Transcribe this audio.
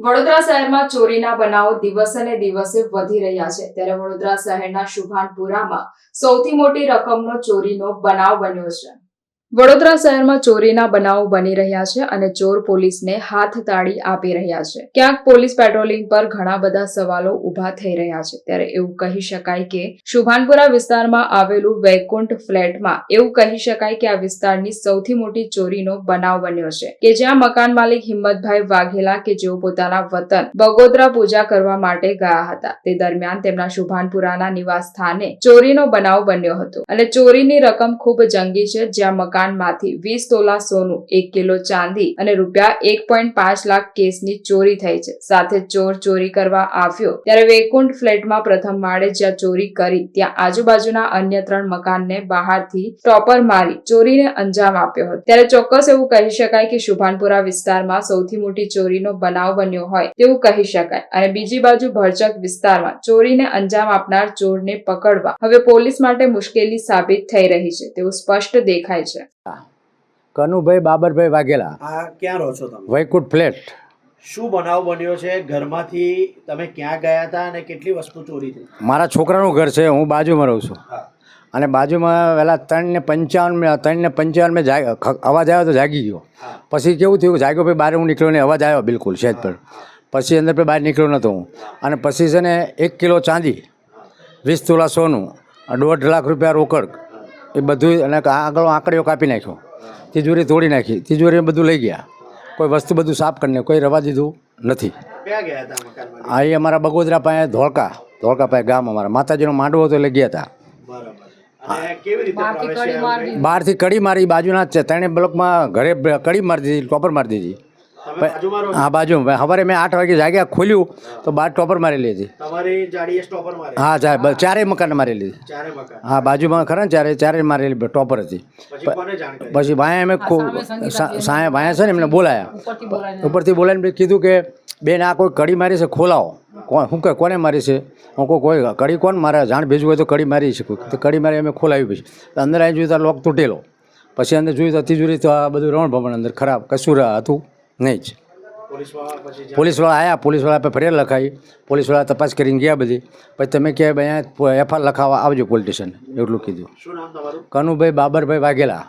વડોદરા શહેરમાં ચોરીના બનાવો દિવસે દિવસે વધી રહ્યા છે. ત્યારે વડોદરા શહેરના શુભાનપુરામાં સૌથી મોટી રકમનો ચોરીનો બનાવ બન્યો છે. વડોદરા શહેરમાં ચોરીના બનાવો બની રહ્યા છે અને ચોર પોલીસને હાથ તાળી આપી રહ્યા છે. ક્યાંક પોલીસ પેટ્રોલિંગ પર ઘણા બધા સવાલો ઊભા થઈ રહ્યા છે. ત્યારે એવું કહી શકાય કે શુભાનપુરા વિસ્તારમાં આવેલું વૈકુંઠ ફ્લેટમાં એવું કહી શકાય કે આ વિસ્તારની સૌથી મોટી ચોરીનો બનાવ બન્યો છે કે જ્યાં મકાન માલિક હિંમતભાઈ વાઘેલા કે જેઓ પોતાના વતન બગોદરા પૂજા કરવા માટે ગયા હતા. તે દરમિયાન તેમના શુભાનપુરાના નિવાસ સ્થાને ચોરીનો બનાવ બન્યો હતો અને ચોરીની રકમ ખૂબ જંગી છે જ્યાં મકાનમાંથી વીસ તોલા સોનું, એક કિલો ચાંદી અને રૂપિયા એક પોઈન્ટ પાંચ લાખ કેસની ચોરી થઈ છે. સાથે ચોર ચોરી કરવા આવ્યો. ત્યારે વૈકુંઠ ફ્લેટમાં પ્રથમ માળે જ્યાં ચોરી કરી, ત્યાં આજુબાજુના અન્ય ત્રણ મકાનને બહારથી ટોપર મારી ચોરીને અંજામ આપ્યો હતો. ત્યારે ચોક્કસ એવું કહી શકાય કે શુભાનપુરા વિસ્તારમાં સૌથી મોટી ચોરીનો બનાવ બન્યો હોય તેવું કહી શકાય. અને બીજી બાજુ ભરચક વિસ્તારમાં ચોરીને અંજામ આપનાર ચોરને પકડવા હવે પોલીસ માટે મુશ્કેલી સાબિત થઈ રહી છે, તેવું સ્પષ્ટ દેખાય છે. કનુભાઈ બાબરભાઈ વાઘેલા. આ ક્યાં રહો છો તમે? વૈકુટ ફ્લેટ. શું બનાવ બન્યો છે? ઘરમાંથી તમે ક્યાં ગયા હતા અને કેટલી વસ્તુ ચોરી થઈ? મારા છોકરાનું ઘર છે હું બાજુમાં રહું છું. અને બાજુમાં વહેલા ત્રણ ને પંચાવન ત્રણ ને પંચાવન મેં અવાજ આવ્યો તો જાગી ગયો. પછી કેવું થયું? જાગ્યો ભાઈ બહાર હું નીકળ્યો ને અવાજ આવ્યો બિલકુલ સહેજ પર. પછી અંદર પર બહાર નીકળ્યો નહોતો હું. અને પછી છે ને એક કિલો ચાંદી વીસ તોલા સોનું દોઢ લાખ રૂપિયા રોકડ. એ બધું અને આગળ આંકડીઓ કાપી નાખ્યો. તિજોરી તોડી નાખી. તિજોરી બધું લઈ ગયા. કોઈ વસ્તુ બધું સાફ કરીને કોઈ રવા દીધું નથી. આ એ અમારા બગોદરા પાસે ધોળકા. ધોળકા પાસે ગામ અમારા. માતાજીનો માંડવો હતો એટલે ગયા હતા. બરાબર. અને કેવી રીતે પ્રવેશ આવ્યો? બહારથી કડી મારી બાજુના જ છે. ત્રણે બ્લોકમાં ઘરે કડી મારી દીધી ટોપર મારી દીધી. બાજુમાં હા બાજુ સવારે મેં આઠ વાગે જાગ્યા ખોલ્યું તો બાર ટોપર મારેલી હતી તમારી જાડીએ સ્ટોપર મારે. હા ચાર ચારેય મકાન મારેલી લીધી. હા બાજુમાં ખરા ને ચારે ચારે મારેલી ટોપર હતી. પછી કોને જાણ કરી? પછી ભાઈ અમે સાંય ભાઈ છે ને એમને બોલાયા. ઉપરથી બોલાવીને. કીધું કે બેન આ કોઈ કડી મારી છે? ખોલાવો. કોણ શું કહે કોને મારી છે? હું કોઈ કોઈ કડી કોણ? મારે જાણ ભેજવું હોય તો કડી મારી છે. કોઈ તો કડી મારી અમે ખોલાવી પછી. અંદર આવી જોયું તો લોક તૂટેલો. પછી અંદર જોયું તો તિજોરી તો આ બધું રણભવન અંદર ખરાબ કશું હતું. નહીં જ. પોલીસવાળા આવ્યા પોલીસવાળા પર ફરિયાદ લખાવી પોલીસવાળા તપાસ કરીને ગયા બધી. પછી તમે કહેવાય અહીંયા એફઆઈઆર લખાવવા આવજો પોલીસ સ્ટેશન એટલું કીધું. કનુભાઈ બાબરભાઈ વાઘેલા.